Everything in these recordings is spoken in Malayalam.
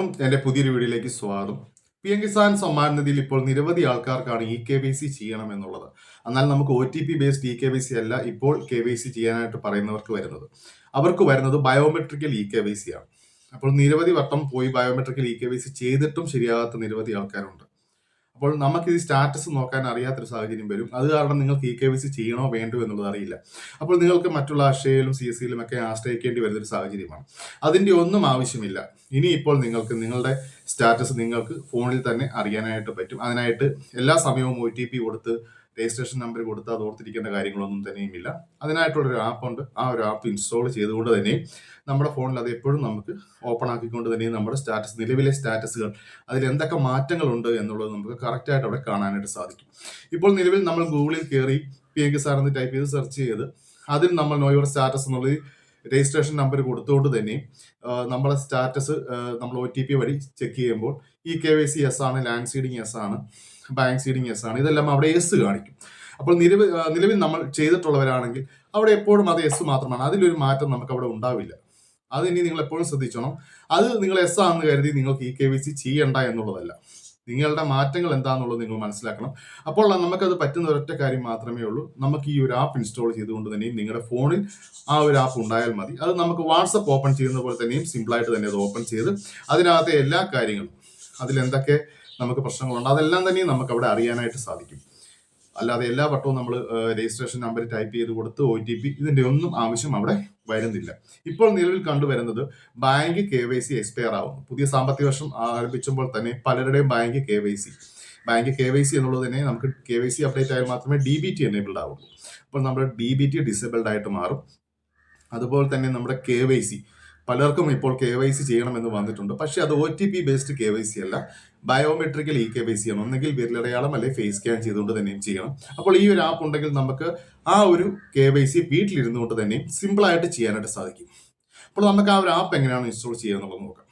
എല്ലാവർക്കും എന്റെ പുതിയൊരു വീഡിയോയിലേക്ക് സ്വാഗതം. പി എം കിസാൻ സമ്മാൻ നിധിയിൽ ഇപ്പോൾ നിരവധി ആൾക്കാർക്കാണ് ഇ കെ വൈ സി ചെയ്യണം എന്നുള്ളത് എന്നാൽ നമുക്ക് O T P based e K Y C അല്ല ഇപ്പോൾ കെ വൈ സി ചെയ്യാനായിട്ട് പറയുന്നവർക്ക് വരുന്നത്. അവർക്ക് വരുന്നത് biometrical e K Y C ആണ്. അപ്പോൾ നിരവധി വട്ടം പോയി biometrical e K Y C ചെയ്തിട്ടും ശരിയാകാത്ത നിരവധി ആൾക്കാരുണ്ട്. അപ്പോൾ നമുക്ക് ഈ സ്റ്റാറ്റസ് നോക്കാൻ അറിയാത്തൊരു സാഹചര്യം വരും. അത് കാരണം നിങ്ങൾക്ക് ഇ കെ വി സി ചെയ്യണോ വേണ്ടോ എന്നുള്ളത് അറിയില്ല. അപ്പോൾ നിങ്ങൾക്ക് മറ്റുള്ള അക്ഷയയിലും സി എസ് സിയിലും ഒക്കെ ആശ്രയിക്കേണ്ടി വരുന്നൊരു സാഹചര്യമാണ്. അതിന്റെ ഒന്നും ആവശ്യമില്ല. ഇനിയിപ്പോൾ നിങ്ങൾക്ക് നിങ്ങളുടെ സ്റ്റാറ്റസ് നിങ്ങൾക്ക് ഫോണിൽ തന്നെ അറിയാനായിട്ട് പറ്റും. അതിനായിട്ട് എല്ലാ സമയവും ഒ ടി പി കൊടുത്ത് രജിസ്ട്രേഷൻ നമ്പർ കൊടുത്ത് അത് ഓർത്തിരിക്കേണ്ട കാര്യങ്ങളൊന്നും തന്നെയുമില്ല അതിനായിട്ടുള്ളൊരു ആപ്പ് ഉണ്ട്. ആ ഒരു ആപ്പ് ഇൻസ്റ്റാൾ ചെയ്തുകൊണ്ട് തന്നെയും നമ്മുടെ ഫോണിൽ അത് എപ്പോഴും നമുക്ക് ഓപ്പൺ ആക്കിക്കൊണ്ട് തന്നെയും നമ്മുടെ സ്റ്റാറ്റസ് നിലവിലെ സ്റ്റാറ്റസുകൾ അതിൽ എന്തൊക്കെ മാറ്റങ്ങളുണ്ട് എന്നുള്ളത് നമുക്ക് കറക്റ്റായിട്ട് അവിടെ കാണാനായിട്ട് സാധിക്കും. ഇപ്പോൾ നിലവിൽ നമ്മൾ ഗൂഗിളിൽ കയറി പി എ സാർ എന്ന് ടൈപ്പ് ചെയ്ത് സെർച്ച് ചെയ്ത് അതിൽ നമ്മൾ നോയോർ സ്റ്റാറ്റസ് എന്നുള്ളത് രജിസ്ട്രേഷൻ നമ്പർ കൊടുത്തുകൊണ്ട് തന്നെയും നമ്മളെ സ്റ്റാറ്റസ് നമ്മൾ ഒ ടി പി വഴി ചെക്ക് ചെയ്യുമ്പോൾ e K Y C yes ആണ് ലാൻഡ് സീഡിങ് എസ് ആണ് ബാങ്ക് സീഡിങ് എസ് ആണ് ഇതെല്ലാം അവിടെ എസ് കാണിക്കും. അപ്പോൾ നിലവിൽ നിലവിൽ നമ്മൾ ചെയ്തിട്ടുള്ളവരാണെങ്കിൽ അവിടെ എപ്പോഴും അത് എസ് മാത്രമാണ് അതിലൊരു മാറ്റം നമുക്ക് അവിടെ ഉണ്ടാവില്ല. അത് ഇനി നിങ്ങൾ എപ്പോഴും ശ്രദ്ധിച്ചോണം. അത് നിങ്ങൾ എസ് ആണെന്ന് കരുതി നിങ്ങൾക്ക് ഇ കെ വി സി ചെയ്യണ്ട എന്നുള്ളതല്ല. നിങ്ങളുടെ മാറ്റങ്ങൾ എന്താണെന്നുള്ളത് നിങ്ങൾ മനസ്സിലാക്കണം. അപ്പോൾ നമുക്കത് പറ്റുന്ന ഒരൊറ്റ കാര്യം മാത്രമേ ഉള്ളൂ. നമുക്ക് ഈ ഒരു ആപ്പ് ഇൻസ്റ്റാൾ ചെയ്തുകൊണ്ട് തന്നെയും നിങ്ങളുടെ ഫോണിൽ ആ ഒരു ആപ്പ് ഉണ്ടായാൽ മതി. അത് നമുക്ക് വാട്സപ്പ് ഓപ്പൺ ചെയ്യുന്ന പോലെ തന്നെയും സിമ്പിളായിട്ട് തന്നെ അത് ഓപ്പൺ ചെയ്ത് അതിനകത്തെ എല്ലാ കാര്യങ്ങളും അതിലെന്തൊക്കെ നമുക്ക് പ്രശ്നങ്ങളുണ്ട് അതെല്ലാം തന്നെയും നമുക്ക് അവിടെ അറിയാനായിട്ട് സാധിക്കും. അല്ലാതെ എല്ലാ വട്ടവും നമ്മൾ രജിസ്ട്രേഷൻ നമ്പർ ടൈപ്പ് ചെയ്ത് കൊടുത്ത് ഒ ടി പി ഇതിന്റെ ഒന്നും ആവശ്യം അവിടെ വരുന്നില്ല. ഇപ്പോൾ നിലവിൽ കണ്ടുവരുന്നത് bank K Y C expire ആവുന്നു. പുതിയ സാമ്പത്തിക വർഷം ആരംഭിച്ചപ്പോൾ തന്നെ പലരുടെയും bank K Y C. Bank K Y C എന്നുള്ളത് തന്നെ നമുക്ക് കെ വൈ സി അപ്ഡേറ്റ് ആയാൽ മാത്രമേ ഡി ബി ടി എനേബിൾഡ് ആവുള്ളൂ. അപ്പോൾ നമ്മുടെ ഡി ബി ടി ഡിസേബിൾഡ് ആയിട്ട് മാറും. അതുപോലെ തന്നെ നമ്മുടെ കെ വൈ സി. പലർക്കും ഇപ്പോൾ കെ വൈ സി ചെയ്യണമെന്ന് വന്നിട്ടുണ്ട്. പക്ഷേ അത് O T P based K Y C അല്ല. Biometrical e K Y C ആണ് ഒന്നെങ്കിൽ വിരലടയാളം അല്ലെങ്കിൽ ഫേസ് സ്കാൻ ചെയ്തുകൊണ്ട് തന്നെയും ചെയ്യണം. അപ്പോൾ ഈ ഒരു ആപ്പ് ഉണ്ടെങ്കിൽ നമുക്ക് ആ ഒരു കെ വൈ സി വീട്ടിലിരുന്നുകൊണ്ട് തന്നെയും സിമ്പിൾ ആയിട്ട് ചെയ്യാനായിട്ട് സാധിക്കും. അപ്പോൾ നമുക്ക് ആ ഒരു ആപ്പ് എങ്ങനെയാണ് ഇൻസ്റ്റാൾ ചെയ്യുക എന്നുള്ളത് നോക്കാം.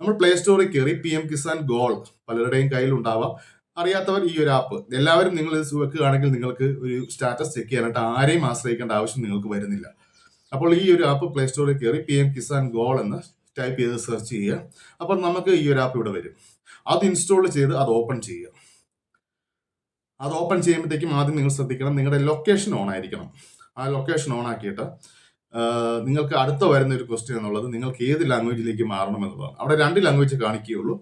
നമ്മൾ പ്ലേ സ്റ്റോറിൽ കയറി പി എം കിസാൻ ഗോൾ പലരുടെയും കയ്യിൽ ഉണ്ടാവാം. അറിയാത്തവർ ഈ ഒരു ആപ്പ് എല്ലാവരും നിങ്ങൾ ഇത് വെക്കുകയാണെങ്കിൽ നിങ്ങൾക്ക് ഒരു സ്റ്റാറ്റസ് ചെക്ക് ചെയ്യാനായിട്ട് ആരെയും ആശ്രയിക്കേണ്ട ആവശ്യം നിങ്ങൾക്ക് വരുന്നില്ല. അപ്പോൾ ഈ ഒരു ആപ്പ് പ്ലേ സ്റ്റോറിൽ കയറി പി എം കിസാൻ ഗോൾ എന്ന് ടൈപ്പ് ചെയ്ത് സെർച്ച് ചെയ്യുക. അപ്പോൾ നമുക്ക് ഈ ഒരു ആപ്പ് ഇവിടെ വരും. അത് ഇൻസ്റ്റാൾ ചെയ്ത് അത് ഓപ്പൺ ചെയ്യുക. അത് ഓപ്പൺ ചെയ്യുമ്പോഴത്തേക്കും ആദ്യം നിങ്ങൾ ശ്രദ്ധിക്കണം നിങ്ങളുടെ ലൊക്കേഷൻ ഓൺ ആയിരിക്കണം. ആ ലൊക്കേഷൻ ഓൺ ആക്കിയിട്ട് നിങ്ങൾക്ക് അടുത്ത വരുന്ന ഒരു ക്വസ്റ്റ്യൻ എന്നുള്ളത് നിങ്ങൾക്ക് ഏത് ലാംഗ്വേജിലേക്ക് മാറണം എന്നുള്ളതാണ്. അവിടെ രണ്ട് ലാംഗ്വേജ് കാണിക്കുകയുള്ളൂ.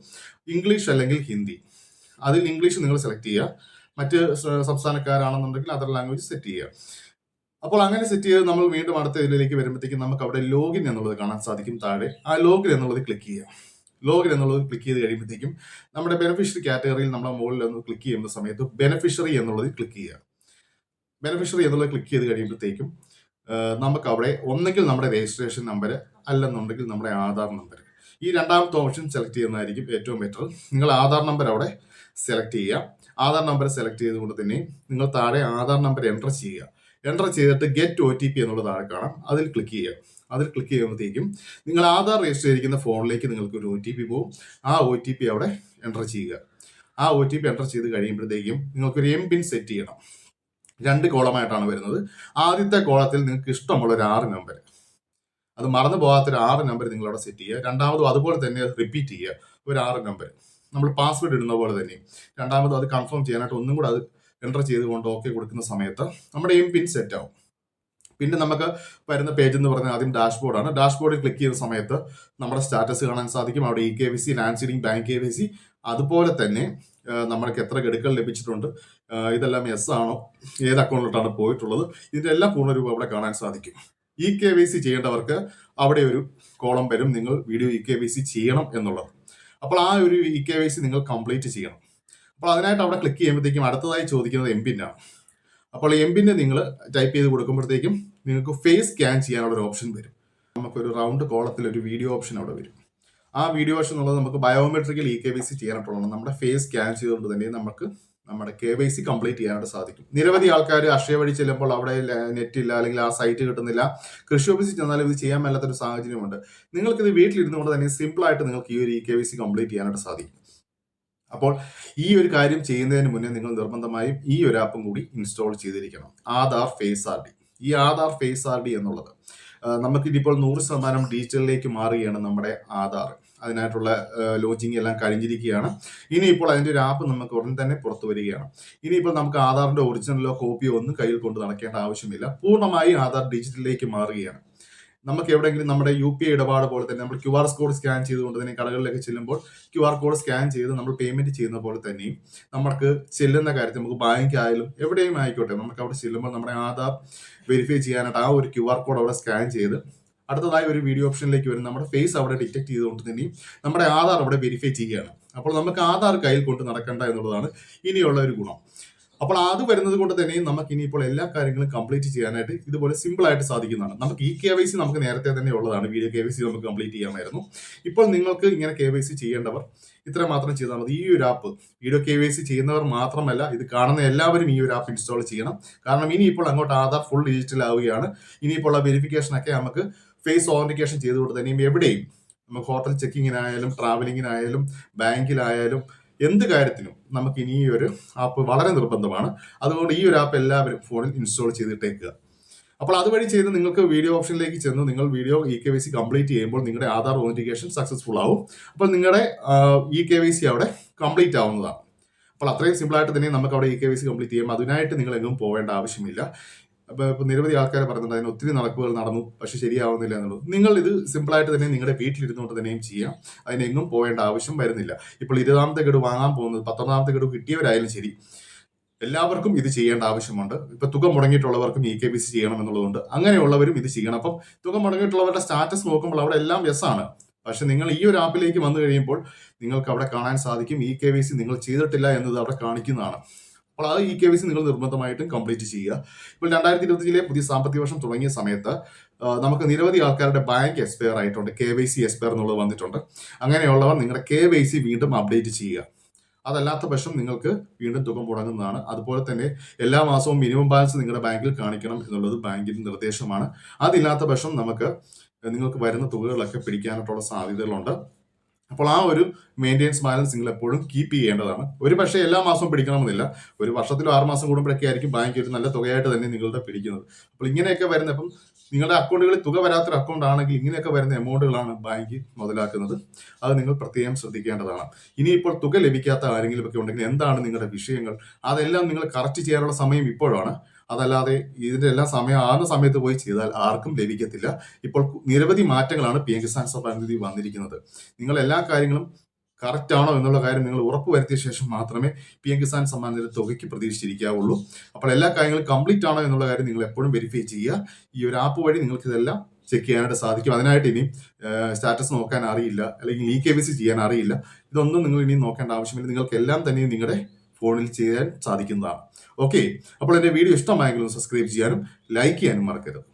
ഇംഗ്ലീഷ് അല്ലെങ്കിൽ ഹിന്ദി അതിൽ ഇംഗ്ലീഷ് നിങ്ങൾ സെലക്ട് ചെയ്യുക. മറ്റ് സംസ്ഥാനക്കാരാണെന്നുണ്ടെങ്കിൽ അതർ ലാംഗ്വേജ് സെറ്റ് ചെയ്യുക. അപ്പോൾ അങ്ങനെ സെറ്റ് ചെയ്ത് നമ്മൾ വീണ്ടും അടുത്ത ഇതിലേക്ക് വരുമ്പോഴത്തേക്കും നമുക്ക് അവിടെ ലോഗിൻ എന്നുള്ളത് കാണാൻ സാധിക്കും താഴെ. ആ ലോഗിൻ എന്നുള്ളത് ക്ലിക്ക് ചെയ്യുക. ലോഗിൻ എന്നുള്ളത് ക്ലിക്ക് ചെയ്ത് കഴിയുമ്പോഴത്തേക്കും നമ്മുടെ ബെനിഫിഷ്യറി കാറ്റഗറിയിൽ നമ്മുടെ മുകളിൽ ഒന്ന് ക്ലിക്ക് ചെയ്യുന്ന സമയത്ത് ബെനിഫിഷ്യറി എന്നുള്ളത് ക്ലിക്ക് ചെയ്യുക. ബെനിഫിഷ്യറി എന്നുള്ളത് ക്ലിക്ക് ചെയ്ത് കഴിയുമ്പോഴത്തേക്കും നമുക്ക് അവിടെ ഒന്നെങ്കിൽ നമ്മുടെ രജിസ്ട്രേഷൻ നമ്പർ അല്ലെന്നുണ്ടെങ്കിൽ നമ്മുടെ ആധാർ നമ്പർ ഈ രണ്ടാമത്തെ ഓപ്ഷൻ സെലക്ട് ചെയ്യുന്നതായിരിക്കും ഏറ്റവും ബെറ്റർ നിങ്ങൾ ആധാർ നമ്പർ അവിടെ സെലക്ട് ചെയ്യുക. ആധാർ നമ്പർ സെലക്ട് ചെയ്തുകൊണ്ട് തന്നെ നിങ്ങൾ താഴെ ആധാർ നമ്പർ എന്റർ ചെയ്യുക. എന്റർ ചെയ്തിട്ട് ഗെറ്റ് ഒ ടി പി എന്നുള്ളത് താഴെ കാണാം. അതിൽ ക്ലിക്ക് ചെയ്യുക. അതിൽ ക്ലിക്ക് ചെയ്യുമ്പോഴത്തേക്കും നിങ്ങൾ ആധാർ രജിസ്റ്റർ ചെയ്തിരിക്കുന്ന ഫോണിലേക്ക് നിങ്ങൾക്ക് ഒരു ഒ ടി പി പോകും ആ ഒ ടി പി അവിടെ എന്റർ ചെയ്യുക. ആ ഒ ടി പി എന്റർ ചെയ്ത് കഴിയുമ്പോഴത്തേക്കും നിങ്ങൾക്കൊരു എം പിൻ സെറ്റ് ചെയ്യണം. രണ്ട് കോളമായിട്ടാണ് വരുന്നത്. ആദ്യത്തെ കോളത്തിൽ നിങ്ങൾക്ക് ഇഷ്ടമുള്ള ഒരു ആറ് നമ്പർ അത് മറന്നു പോകാത്ത ഒരു ആറ് നമ്പർ നിങ്ങൾ അവിടെ സെറ്റ് ചെയ്യുക. രണ്ടാമതും അതുപോലെ തന്നെ റിപ്പീറ്റ് ചെയ്യുക. ഒരു ആറ് നമ്പർ നമ്മൾ പാസ്വേഡ് ഇടുന്ന പോലെ തന്നെ. രണ്ടാമതും അത് കൺഫേം ചെയ്യാനായിട്ട് ഒന്നും കൂടെ അത് എന്റർ ചെയ്തുകൊണ്ട് ഓക്കെ കൊടുക്കുന്ന സമയത്ത് നമ്മുടെ എം പിൻ സെറ്റ് ആവും. പിന്നെ നമുക്ക് വരുന്ന പേജ് എന്ന് പറഞ്ഞാൽ ആദ്യം ഡാഷ്ബോർഡാണ് ഡാഷ്ബോർഡിൽ ക്ലിക്ക് ചെയ്യുന്ന സമയത്ത് നമ്മുടെ സ്റ്റാറ്റസ് കാണാൻ സാധിക്കും. അവിടെ e K V C land seeding bank K V C അതുപോലെ തന്നെ നമ്മൾക്ക് എത്ര ഗഡുക്കൾ ലഭിച്ചിട്ടുണ്ട്. ഇതെല്ലാം എസ് ആണോ? ഏത് അക്കൗണ്ടിലോട്ടാണ് പോയിട്ടുള്ളത്? ഇതിന്റെ എല്ലാം പൂർണരൂപം അവിടെ കാണാൻ സാധിക്കും. ഇ കെ വി സി ചെയ്യേണ്ടവർക്ക് അവിടെ ഒരു കോളം വരും. നിങ്ങൾ video e K V C ചെയ്യണം എന്നുള്ളത്. അപ്പോൾ ആ ഒരു ഇ കെ വി സി നിങ്ങൾ കംപ്ലീറ്റ് ചെയ്യണം. അപ്പോൾ അതിനായിട്ട് അവിടെ ക്ലിക്ക് ചെയ്യുമ്പോഴത്തേക്കും അടുത്തതായി ചോദിക്കുന്നത് എം പിന്നാണ് അപ്പോൾ എം പിന്നെ നിങ്ങൾ ടൈപ്പ് ചെയ്ത് കൊടുക്കുമ്പോഴത്തേക്കും നിങ്ങൾക്ക് ഫേസ് സ്കാൻ ചെയ്യാനുള്ള ഒരു ഓപ്ഷൻ വരും. നമുക്കൊരു റൗണ്ട് കോളത്തിൽ ഒരു വീഡിയോ ഓപ്ഷൻ അവിടെ വരും. ആ വീഡിയോ ഓപ്ഷൻ എന്നുള്ളത് നമുക്ക് biometrical e K Y C ചെയ്യാനായിട്ടുള്ളതാണ്. നമ്മുടെ ഫേസ് സ്കാൻ ചെയ്തുകൊണ്ട് തന്നെ നമുക്ക് നമ്മുടെ കെ വൈ സി കംപ്ലീറ്റ് ചെയ്യാനായിട്ട് സാധിക്കും. നിരവധി ആൾക്കാർ അക്ഷയ വഴി ചെല്ലുമ്പോൾ അവിടെ നെറ്റ് ഇല്ല അല്ലെങ്കിൽ ആ സൈറ്റ് കിട്ടുന്നില്ല. കൃഷി ഓഫീസിൽ ചെന്നാലും ഇത് ചെയ്യാൻ മേലാത്തൊരു സാഹചര്യമുണ്ട്. നിങ്ങൾക്കിത് വീട്ടിലിരുന്നുകൊണ്ട് തന്നെ സിമ്പിളായിട്ട് നിങ്ങൾക്ക് ഈ ഒരു e K Y C complete ചെയ്യാനായിട്ട് സാധിക്കും. അപ്പോൾ ഈ ഒരു കാര്യം ചെയ്യുന്നതിന് മുന്നേ നിങ്ങൾ നിർബന്ധമായും ഈ ഒരു ആപ്പും കൂടി ഇൻസ്റ്റാൾ ചെയ്തിരിക്കണം. ആധാർ ഫേസ് ആർ ഡി ഈ ആധാർ ഫേസ് ആർ ഡി എന്നുള്ളത് നമുക്കിതിപ്പോൾ നൂറ് ശതമാനം ഡിജിറ്റലിലേക്ക് മാറുകയാണ് നമ്മുടെ ആധാർ. അതിനായിട്ടുള്ള ലോഞ്ചിങ് എല്ലാം കഴിഞ്ഞിരിക്കുകയാണ്. ഇനിയിപ്പോൾ അതിന്റെ ഒരു ആപ്പ് നമുക്ക് ഉടൻ തന്നെ പുറത്തു വരികയാണ്. ഇനിയിപ്പോൾ നമുക്ക് ആധാറിന്റെ ഒറിജിനലോ കോപ്പിയോ ഒന്നും കയ്യിൽ കൊണ്ട് നടക്കേണ്ട ആവശ്യമില്ല. പൂർണമായും ആധാർ ഡിജിറ്റലിലേക്ക് മാറുകയാണ്. നമുക്ക് എവിടെയെങ്കിലും നമ്മുടെ യു പി ഇടപാട് പോലെ തന്നെ നമ്മൾ ക്യു ആർ കോഡ് സ്കാൻ ചെയ്തുകൊണ്ട് തന്നെ കടകളിലേക്ക് ചെല്ലുമ്പോൾ ക്യു ആർ കോഡ് സ്കാൻ ചെയ്ത് നമ്മൾ പേയ്മെന്റ് ചെയ്യുന്ന പോലെ തന്നെയും നമുക്ക് ചെല്ലുന്ന കാര്യത്തിൽ നമുക്ക് ബാങ്കായാലും എവിടെയും ആയിക്കോട്ടെ നമുക്ക് അവിടെ ചെല്ലുമ്പോൾ നമ്മുടെ ആധാർ വെരിഫൈ ചെയ്യാനായിട്ട് ആ ഒരു ക്യു ആർ കോഡ് അവിടെ സ്കാൻ ചെയ്ത് അടുത്തതായി ഒരു വീഡിയോ ഓപ്ഷനിലേക്ക് വരും നമ്മുടെ ഫേസ് അവിടെ ഡിറ്റക്ട് ചെയ്തുകൊണ്ട് തന്നെയും നമ്മുടെ ആധാർ അവിടെ വെരിഫൈ ചെയ്യുകയാണ്. അപ്പോൾ നമുക്ക് ആധാർ കയ്യിൽ കൊണ്ട് നടക്കേണ്ട എന്നുള്ളതാണ് ഇനിയുള്ള ഒരു ഗുണം. അപ്പോൾ അത് വരുന്നത് കൊണ്ട് തന്നെയും നമുക്ക് ഇനിയിപ്പോൾ എല്ലാ കാര്യങ്ങളും കംപ്ലീറ്റ് ചെയ്യാനായിട്ട് ഇതുപോലെ സിമ്പിൾ ആയിട്ട് സാധിക്കുന്നതാണ്. നമുക്ക് ഈ കെ വൈ സി നമുക്ക് നേരത്തെ തന്നെ ഉള്ളതാണ്. വീഡിയോ കെ വൈ സി നമുക്ക് കംപ്ലീറ്റ് ചെയ്യാമായിരുന്നു. ഇപ്പോൾ നിങ്ങൾക്ക് ഇങ്ങനെ കെ വൈ സി ചെയ്യേണ്ടവർ ഇത്ര മാത്രം ചെയ്താൽ മതി. ഈ ഒരു app video K Y C ചെയ്യുന്നവർ മാത്രമല്ല ഇത് കാണുന്ന എല്ലാവരും ഈ ഒരു ആപ്പ് ഇൻസ്റ്റാൾ ചെയ്യണം. കാരണം ഇനിയിപ്പോൾ അങ്ങോട്ട് ആധാർ ഫുൾ ഡിജിറ്റൽ ആവുകയാണ്. ഇനിയിപ്പോൾ ആ വെരിഫിക്കേഷൻ ഒക്കെ നമുക്ക് ഫേസ് ഓതന്റിക്കേഷൻ ചെയ്തുകൊണ്ട് തന്നെയും എവിടെയും നമുക്ക് ഹോട്ടൽ ചെക്കിങ്ങിനായാലും ട്രാവലിങ്ങിനായാലും ബാങ്കിലായാലും എന്ത് കാര്യത്തിനും നമുക്ക് ഇനി ഒരു ആപ്പ് വളരെ നിർബന്ധമാണ്. അതുകൊണ്ട് ഈ ഒരു ആപ്പ് എല്ലാവരും ഫോണിൽ ഇൻസ്റ്റാൾ ചെയ്തിട്ടേക്കുക. അപ്പോൾ അതുവഴി ചെയ്ത് നിങ്ങൾക്ക് വീഡിയോ ഓപ്ഷനിലേക്ക് ചെന്ന് നിങ്ങൾ video e K Y C complete ചെയ്യുമ്പോൾ നിങ്ങളുടെ ആധാർ ഓതന്റിക്കേഷൻ സക്സസ്ഫുൾ ആവും. അപ്പോൾ നിങ്ങളുടെ ഇ കെ വൈ സി അവിടെ കംപ്ലീറ്റ് ആവുന്നതാണ്. അപ്പോൾ അത്രയും സിമ്പിളായിട്ട് തന്നെ നമുക്ക് അവിടെ e K Y C complete ചെയ്യാം. അതിനായിട്ട് നിങ്ങൾ എങ്ങും പോകേണ്ട ആവശ്യമില്ല. അപ്പോൾ ഇപ്പോൾ നിരവധി ആൾക്കാർ പറയുന്നുണ്ട് അതിന് ഒത്തിരി നടക്കുകൾ നടന്നു പക്ഷെ ശരിയാവുന്നില്ല എന്നുള്ളത്. നിങ്ങൾ ഇത് സിമ്പിളായിട്ട് തന്നെ നിങ്ങളുടെ വീട്ടിലിരുന്നുകൊണ്ട് തന്നെയും ചെയ്യാം. അതിനെങ്ങും പോകേണ്ട ആവശ്യം വരുന്നില്ല. ഇപ്പോൾ ഇരുപതാമത്തെ ഗഡു വാങ്ങാൻ പോകുന്നത് പത്തൊമ്പതാമത്തെ ഗഡു കിട്ടിയവരായാലും ശരി. എല്ലാവർക്കും ഇത് ചെയ്യേണ്ട ആവശ്യമുണ്ട്. ഇപ്പൊ തുക മുടങ്ങിയിട്ടുള്ളവർക്കും ഇ കെ ബി സി ചെയ്യണം എന്നുള്ളതുകൊണ്ട് അങ്ങനെയുള്ളവരും ഇത് ചെയ്യണം. അപ്പം തുക മുടങ്ങിയിട്ടുള്ളവരുടെ സ്റ്റാറ്റസ് നോക്കുമ്പോൾ അവിടെ എല്ലാം യെസ് ആണ്. പക്ഷെ നിങ്ങൾ ഈ ഒരു ആപ്പിലേക്ക് വന്നു കഴിയുമ്പോൾ നിങ്ങൾക്ക് അവിടെ കാണാൻ സാധിക്കും. ഇ കെ വി സി നിങ്ങൾ ചെയ്തിട്ടില്ല എന്നത് അവിടെ കാണിക്കുന്നതാണ്. അപ്പോൾ അത് ഇ കെ വി സി നിങ്ങൾ നിർബന്ധമായിട്ടും കംപ്ലീറ്റ് ചെയ്യുക. ഇപ്പോൾ രണ്ടായിരത്തി ഇരുപത്തിയഞ്ചിലെ പുതിയ സാമ്പത്തിക വർഷം തുടങ്ങിയ സമയത്ത് നമുക്ക് നിരവധി ആൾക്കാരുടെ ബാങ്ക് എക്സ്പയർ ആയിട്ടുണ്ട്. കെ വൈ സി എക്സ്പയർ എന്നുള്ളത് വന്നിട്ടുണ്ട്. അങ്ങനെയുള്ളവർ നിങ്ങളുടെ കെ വൈ സി വീണ്ടും അപ്ഡേറ്റ് ചെയ്യുക. അതല്ലാത്ത പക്ഷം നിങ്ങൾക്ക് വീണ്ടും തുക മുടങ്ങുന്നതാണ്. അതുപോലെ തന്നെ എല്ലാ മാസവും മിനിമം ബാലൻസ് നിങ്ങളുടെ ബാങ്കിൽ കാണിക്കണം എന്നുള്ളത് ബാങ്കിന്റെ നിർദ്ദേശമാണ്. അതില്ലാത്ത പക്ഷം നമുക്ക് നിങ്ങൾക്ക് വരുന്ന തുകകളൊക്കെ പിടിക്കാനായിട്ടുള്ള സാധ്യതകളുണ്ട്. അപ്പോൾ ആ ഒരു മെയിന്റെനൻസ് ബാലൻസ് നിങ്ങൾ എപ്പോഴും കീപ്പ് ചെയ്യേണ്ടതാണ്. ഒരു പക്ഷേ എല്ലാ മാസവും പിടിക്കണമെന്നില്ല. ഒരു വർഷത്തിലോ ആറ് മാസം കൂടുമ്പോഴൊക്കെ ആയിരിക്കും ബാങ്ക് ഒരു നല്ല തുകയായിട്ട് തന്നെ നിങ്ങളുടെ പിടിക്കുന്നത്. അപ്പോൾ ഇങ്ങനെയൊക്കെ വരുന്ന ഇപ്പം നിങ്ങളുടെ അക്കൗണ്ടുകളിൽ തുക വരാത്തൊരു അക്കൗണ്ട് ആണെങ്കിൽ ഇങ്ങനെയൊക്കെ വരുന്ന എമൗണ്ടുകളാണ് ബാങ്ക് മുതലാക്കുന്നത്. അത് നിങ്ങൾ പ്രത്യേകം ശ്രദ്ധിക്കേണ്ടതാണ്. ഇനിയിപ്പോൾ തുക ലഭിക്കാത്ത ആരെങ്കിലും ഒക്കെ ഉണ്ടെങ്കിൽ എന്താണ് നിങ്ങളുടെ വിഷയങ്ങൾ? അതെല്ലാം നിങ്ങൾ കറക്റ്റ് ചെയ്യാനുള്ള സമയം ഇപ്പോഴാണ്. അതല്ലാതെ ഇതിന്റെ എല്ലാം സമയം ആകുന്ന സമയത്ത് പോയി ചെയ്താൽ ആർക്കും ലഭിക്കത്തില്ല. ഇപ്പോൾ നിരവധി മാറ്റങ്ങളാണ് പി എം കിസാൻ സഭ നിധി വന്നിരിക്കുന്നത്. നിങ്ങൾ എല്ലാ കാര്യങ്ങളും കറക്റ്റ് ആണോ എന്നുള്ള കാര്യം നിങ്ങൾ ഉറപ്പുവരുത്തിയ ശേഷം മാത്രമേ പി എം കിസാൻ നിധി തുകയ്ക്ക് പ്രതീക്ഷിച്ചിരിക്കാവുള്ളൂ. അപ്പോൾ എല്ലാ കാര്യങ്ങളും കംപ്ലീറ്റ് ആണോ എന്നുള്ള കാര്യം നിങ്ങൾ എപ്പോഴും വെരിഫൈ ചെയ്യുക. ഈ ഒരു ആപ്പ് വഴി നിങ്ങൾക്ക് ഇതെല്ലാം ചെക്ക് ചെയ്യാനായിട്ട് സാധിക്കും. അതിനായിട്ട് ഇനി സ്റ്റാറ്റസ് നോക്കാൻ അറിയില്ല. അല്ലെങ്കിൽ ഇ കെ വി സി ചെയ്യാൻ അറിയില്ല. ഇതൊന്നും നിങ്ങൾ ഇനി നോക്കേണ്ട ആവശ്യമില്ല. നിങ്ങൾക്ക് എല്ലാം തന്നെ നിങ്ങളുടെ ഫോണിൽ ചെയ്യാൻ സാധിക്കുന്നതാണ്. ഓക്കെ അപ്പോൾ എന്റെ വീഡിയോ ഇഷ്ടമായെങ്കിലും സബ്സ്ക്രൈബ് ചെയ്യാനും ലൈക്ക് ചെയ്യാനും മറക്കരുത്.